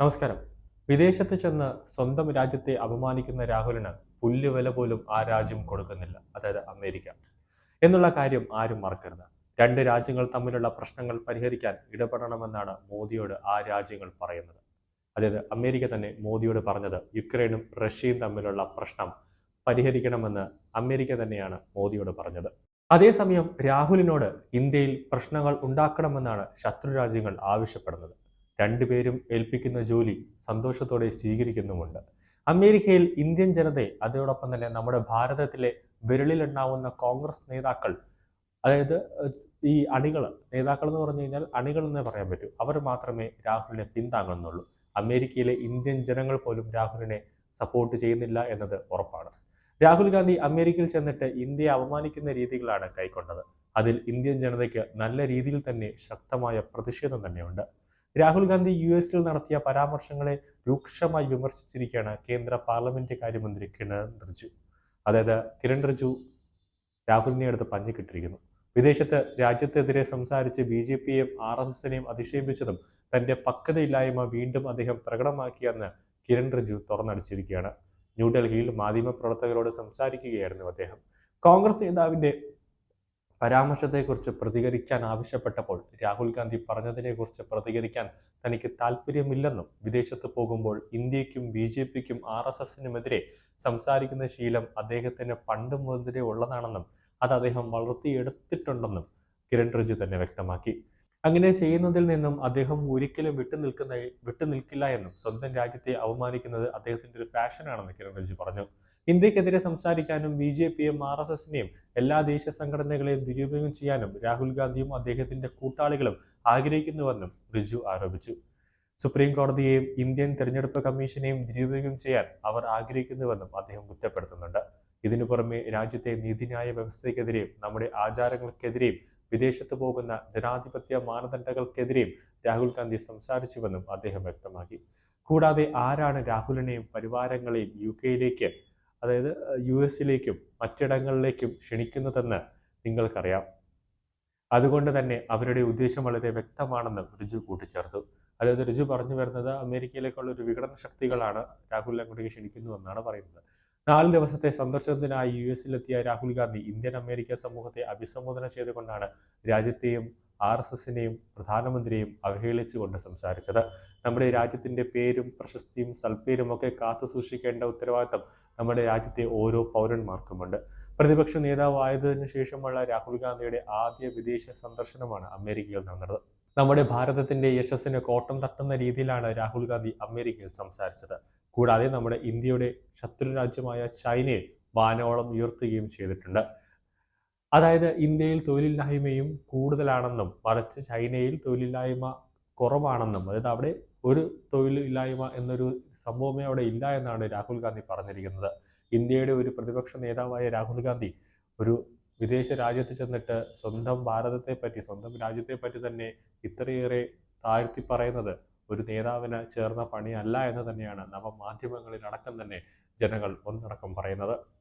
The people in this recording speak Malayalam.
നമസ്കാരം. വിദേശത്ത് ചെന്ന് സ്വന്തം രാജ്യത്തെ അപമാനിക്കുന്ന രാഹുലിന് പുല്ലുവില പോലും ആ രാജ്യം കൊടുക്കുന്നില്ല. അതായത് അമേരിക്ക. എന്നുള്ള കാര്യം ആരും മറക്കരുത്. രണ്ട് രാജ്യങ്ങൾ തമ്മിലുള്ള പ്രശ്നങ്ങൾ പരിഹരിക്കാൻ ഇടപെടണമെന്നാണ് മോദിയോട് ആ രാജ്യങ്ങൾ പറയുന്നത്. അതായത് അമേരിക്ക തന്നെ മോദിയോട് പറഞ്ഞത് യുക്രൈനും റഷ്യയും തമ്മിലുള്ള പ്രശ്നം പരിഹരിക്കണമെന്ന് അമേരിക്ക തന്നെയാണ് മോദിയോട് പറഞ്ഞത്. അതേസമയം രാഹുലിനോട് ഇന്ത്യയിൽ പ്രശ്നങ്ങൾ ഉണ്ടാക്കണമെന്നാണ് ശത്രു രാജ്യങ്ങൾ ആവശ്യപ്പെടുന്നത്. രണ്ടുപേരും ഏൽപ്പിക്കുന്ന ജോലി സന്തോഷത്തോടെ സ്വീകരിക്കുന്നുമുണ്ട്. അമേരിക്കയിൽ ഇന്ത്യൻ ജനതയെ അതോടൊപ്പം തന്നെ നമ്മുടെ ഭാരതത്തിലെ വിരളിലുണ്ടാവുന്ന കോൺഗ്രസ് നേതാക്കൾ അതായത് ഈ അണികൾ നേതാക്കൾ എന്ന് പറഞ്ഞു കഴിഞ്ഞാൽ അണികൾ എന്നേ പറയാൻ പറ്റൂ. അവർ മാത്രമേ രാഹുലിനെ പിന്താങ്ങുന്നുള്ളൂ. അമേരിക്കയിലെ ഇന്ത്യൻ ജനങ്ങൾ പോലും രാഹുലിനെ സപ്പോർട്ട് ചെയ്യുന്നില്ല എന്നത് ഉറപ്പാണ്. രാഹുൽ ഗാന്ധി അമേരിക്കയിൽ ചെന്നിട്ട് ഇന്ത്യയെ അപമാനിക്കുന്ന രീതികളാണ് കൈക്കൊണ്ടത്. അതിൽ ഇന്ത്യൻ ജനതയ്ക്ക് നല്ല രീതിയിൽ തന്നെ ശക്തമായ പ്രതിഷേധം തന്നെയുണ്ട്. രാഹുൽ ഗാന്ധി യു എസിൽ നടത്തിയ പരാമർശങ്ങളെ രൂക്ഷമായി വിമർശിച്ചിരിക്കുകയാണ് കേന്ദ്ര പാർലമെന്റ് കാര്യമന്ത്രി കിരൺ റിജു അതായത് കിരൺ റിജു രാഹുലിനെ അടുത്ത് പഞ്ഞിക്കിട്ടിരിക്കുന്നു വിദേശത്ത് രാജ്യത്തെതിരെ സംസാരിച്ച് ബി ജെ പിയെയും ആർ എസ് എസിനെയും അധിക്ഷേപിച്ചതും തന്റെ പക്വതയില്ലായ്മ വീണ്ടും അദ്ദേഹം പ്രകടമാക്കിയെന്ന് കിരൺ റിജു തുറന്നടിച്ചിരിക്കുകയാണ്. ന്യൂഡൽഹിയിൽ മാധ്യമപ്രവർത്തകരോട് സംസാരിക്കുകയായിരുന്നു അദ്ദേഹം. കോൺഗ്രസ് നേതാവിന്റെ പരാമർശത്തെക്കുറിച്ച് പ്രതികരിക്കാൻ ആവശ്യപ്പെട്ടപ്പോൾ രാഹുൽ ഗാന്ധി പറഞ്ഞതിനെക്കുറിച്ച് പ്രതികരിക്കാൻ തനിക്ക് താല്പര്യമില്ലെന്നും വിദേശത്ത് പോകുമ്പോൾ ഇന്ത്യക്കും ബി ജെ പിക്കും ആർ എസ് എസിനുമെതിരെ സംസാരിക്കുന്ന ശീലം അദ്ദേഹത്തിന് പണ്ട് മുതലേ ഉള്ളതാണെന്നും അത് അദ്ദേഹം വളർത്തിയെടുത്തിട്ടുണ്ടെന്നും കിരൺ റിജു തന്നെ വ്യക്തമാക്കി. അങ്ങനെ ചെയ്യുന്നതിൽ നിന്നും അദ്ദേഹം ഒരിക്കലും വിട്ടുനിൽക്കുന്ന വിട്ടുനിൽക്കില്ല എന്നും സ്വന്തം രാജ്യത്തെ അവമാനിക്കുന്നത് അദ്ദേഹത്തിന്റെ ഒരു ഫാഷനാണെന്ന് കിരൺ റിജു പറഞ്ഞു. ഇന്ത്യക്കെതിരെ സംസാരിക്കാനും ബി ജെ പിയും ആർ എസ് എസിനെയും എല്ലാ ദേശീയ സംഘടനകളെയും ദുരുപയോഗം ചെയ്യാനും രാഹുൽ ഗാന്ധിയും അദ്ദേഹത്തിന്റെ കൂട്ടാളികളും ആഗ്രഹിക്കുന്നുവെന്നും റിജു ആരോപിച്ചു. സുപ്രീം കോടതിയെയും ഇന്ത്യൻ തെരഞ്ഞെടുപ്പ് കമ്മീഷനെയും ദുരുപയോഗം ചെയ്യാൻ അവർ ആഗ്രഹിക്കുന്നുവെന്നും അദ്ദേഹം കുറ്റപ്പെടുത്തുന്നുണ്ട്. ഇതിനു പുറമെ രാജ്യത്തെ നീതിന്യായ വ്യവസ്ഥയ്ക്കെതിരെയും നമ്മുടെ ആചാരങ്ങൾക്കെതിരെയും വിദേശത്ത് പോകുന്ന ജനാധിപത്യ മാനദണ്ഡങ്ങൾക്കെതിരെയും രാഹുൽ ഗാന്ധി സംസാരിച്ചുവെന്നും അദ്ദേഹം വ്യക്തമാക്കി. കൂടാതെ ആരാണ് രാഹുലിനെയും പരിവാരങ്ങളെയും യു കെയിലേക്ക് അതായത് യു എസിലേക്കും മറ്റിടങ്ങളിലേക്കും ക്ഷണിക്കുന്നതെന്ന് നിങ്ങൾക്കറിയാം. അതുകൊണ്ട് തന്നെ അവരുടെ ഉദ്ദേശം വളരെ വ്യക്തമാണെന്ന് റിജു കൂട്ടിച്ചേർത്തു. അതായത് റിജു പറഞ്ഞു വരുന്നത് അമേരിക്കയിലേക്കുള്ള ഒരു വിഘടന ശക്തികളാണ് രാഹുൽ അങ്ങോട്ടേക്ക് ക്ഷണിക്കുന്നുവെന്നാണ് പറയുന്നത്. നാല് ദിവസത്തെ സന്ദർശനത്തിനായി യു എസിലെത്തിയ രാഹുൽ ഗാന്ധി ഇന്ത്യൻ അമേരിക്ക സമൂഹത്തെ അഭിസംബോധന ചെയ്തുകൊണ്ടാണ് രാജ്യത്തെയും ആർ എസ് എസിനെയും പ്രധാനമന്ത്രിയെയും അവഹേളിച്ചുകൊണ്ട് സംസാരിച്ചത്. നമ്മുടെ രാജ്യത്തിന്റെ പേരും പ്രശസ്തിയും സൽപ്പേരും ഒക്കെ കാത്തു സൂക്ഷിക്കേണ്ട ഉത്തരവാദിത്തം നമ്മുടെ രാജ്യത്തെ ഓരോ പൗരന്മാർക്കുമുണ്ട്. പ്രതിപക്ഷ നേതാവായതിനു ശേഷമുള്ള രാഹുൽ ഗാന്ധിയുടെ ആദ്യ വിദേശ സന്ദർശനമാണ് അമേരിക്കയിൽ നടന്നത്. നമ്മുടെ ഭാരതത്തിന്റെ യശസ്സിന് കോട്ടം തട്ടുന്ന രീതിയിലാണ് രാഹുൽ ഗാന്ധി അമേരിക്കയിൽ സംസാരിച്ചത്. കൂടാതെ നമ്മുടെ ഇന്ത്യയുടെ ശത്രു രാജ്യമായ ചൈനയെ വാനോളം ഉയർത്തുകയും ചെയ്തിട്ടുണ്ട്. അതായത് ഇന്ത്യയിൽ തൊഴിലില്ലായ്മയും കൂടുതലാണെന്നും മറിച്ച് ചൈനയിൽ തൊഴിലില്ലായ്മ കുറവാണെന്നും അതായത് അവിടെ ഒരു തൊഴിലില്ലായ്മ എന്നൊരു സംഭവമേ അവിടെ ഇല്ല എന്നാണ് രാഹുൽ ഗാന്ധി പറഞ്ഞിരിക്കുന്നത്. ഇന്ത്യയുടെ ഒരു പ്രതിപക്ഷ നേതാവായ രാഹുൽ ഗാന്ധി ഒരു വിദേശ രാജ്യത്ത് ചെന്നിട്ട് സ്വന്തം ഭാരതത്തെ പറ്റി സ്വന്തം രാജ്യത്തെ പറ്റി തന്നെ ഇത്രയേറെ താഴ്ത്തി പറയുന്നത് ഒരു നേതാവിന് ചേർന്ന പണിയല്ല എന്ന് തന്നെയാണ് നവമാധ്യമങ്ങളിലടക്കം തന്നെ ജനങ്ങൾ ഒന്നടക്കം പറയുന്നത്.